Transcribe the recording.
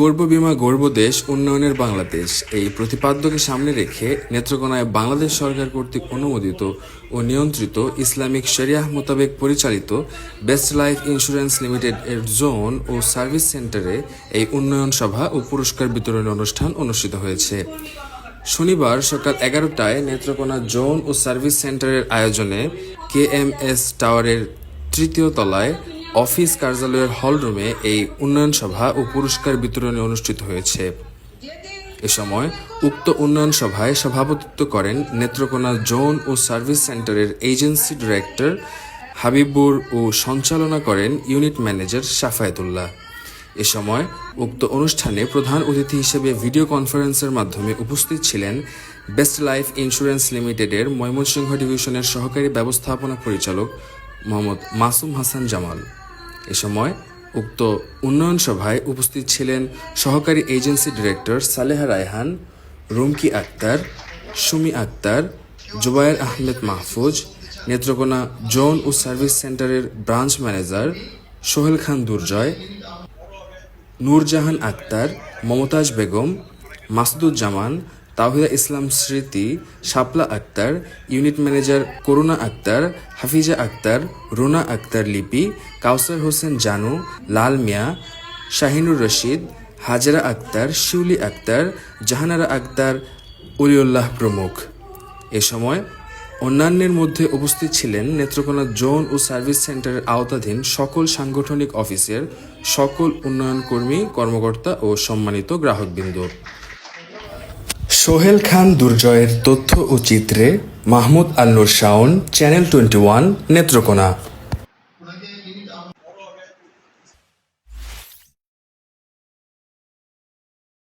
গর্ব বিমা গর্ব দেশ উন্নয়নের বাংলাদেশ। এই প্রতিপাদ্যকে সামনে রেখে নেত্রকোনায় বাংলাদেশ সরকার কর্তৃক অনুমোদিত ও নিয়ন্ত্রিত ইসলামিক শরিয়াহ মোতাবেক পরিচালিত বেস্ট লাইফ ইন্স্যুরেন্স লিমিটেড এর জোন ও সার্ভিস সেন্টারে এই উন্নয়ন সভা ও পুরস্কার বিতরণ অনুষ্ঠান অনুষ্ঠিত হয়েছে। শনিবার সকাল এগারোটায় নেত্রকোনা জোন ও সার্ভিস সেন্টারের আয়োজনে কে এম এস টাওয়ারের তৃতীয় তলায় অফিস কার্যালয়ের হলরুমে এই উন্নয়ন সভা ও পুরস্কার বিতরণী অনুষ্ঠিত হয়েছে। এ সময় উক্ত উন্নয়ন সভায় সভাপতিত্ব করেন নেত্রকোনা জোন ও সার্ভিস সেন্টারের এজেন্সি ডিরেক্টর হাবিবুর ও সঞ্চালনা করেন ইউনিট ম্যানেজার সাফায়েতুল্লাহ এ সময় উক্ত অনুষ্ঠানে প্রধান অতিথি হিসেবে ভিডিও কনফারেন্সের মাধ্যমে উপস্থিত ছিলেন বেস্ট লাইফ ইন্স্যুরেন্স লিমিটেডের ময়মনসিংহ ডিভিশনের সহকারী ব্যবস্থাপনা পরিচালক মোহাম্মদ মাসুম হাসান জামাল। এ সময় উক্ত উন্নয়ন সভায় উপস্থিত ছিলেন সহকারী agency director Saleha Raihan, Rumki Akter, Sumi Akter, Jubayer Ahmed Mahfuz, Netrokona zone ও সার্ভিস সেন্টারের branch manager Sohel Khan Durjoy, Nurjahan Akter, Momtaz Begum, Masuduzzaman Tahida Islam Smriti, Shapla Akter, unit manager Karuna Akter, Hafiza Akter, Runa Akter Lipi, Kawsar Hossain Janu, Lal Mia, Shahinur Rashid, Hazra Akter, শিউলি আক্তার, জাহানারা আক্তার, উলিউল্লাহ প্রমুখ। এ সময় অন্যান্যের মধ্যে উপস্থিত ছিলেন Netrokona zone ও service সেন্টারের আওতাধীন সকল সাংগঠনিক অফিসের সকল উন্নয়ন কর্মী কর্মকর্তা ও সম্মানিত গ্রাহকবৃন্দ। সোহেল খান দুর্জয়ের তথ্য ও চিত্রে Mahmud Allur Shaon channel twenty one Netrokona.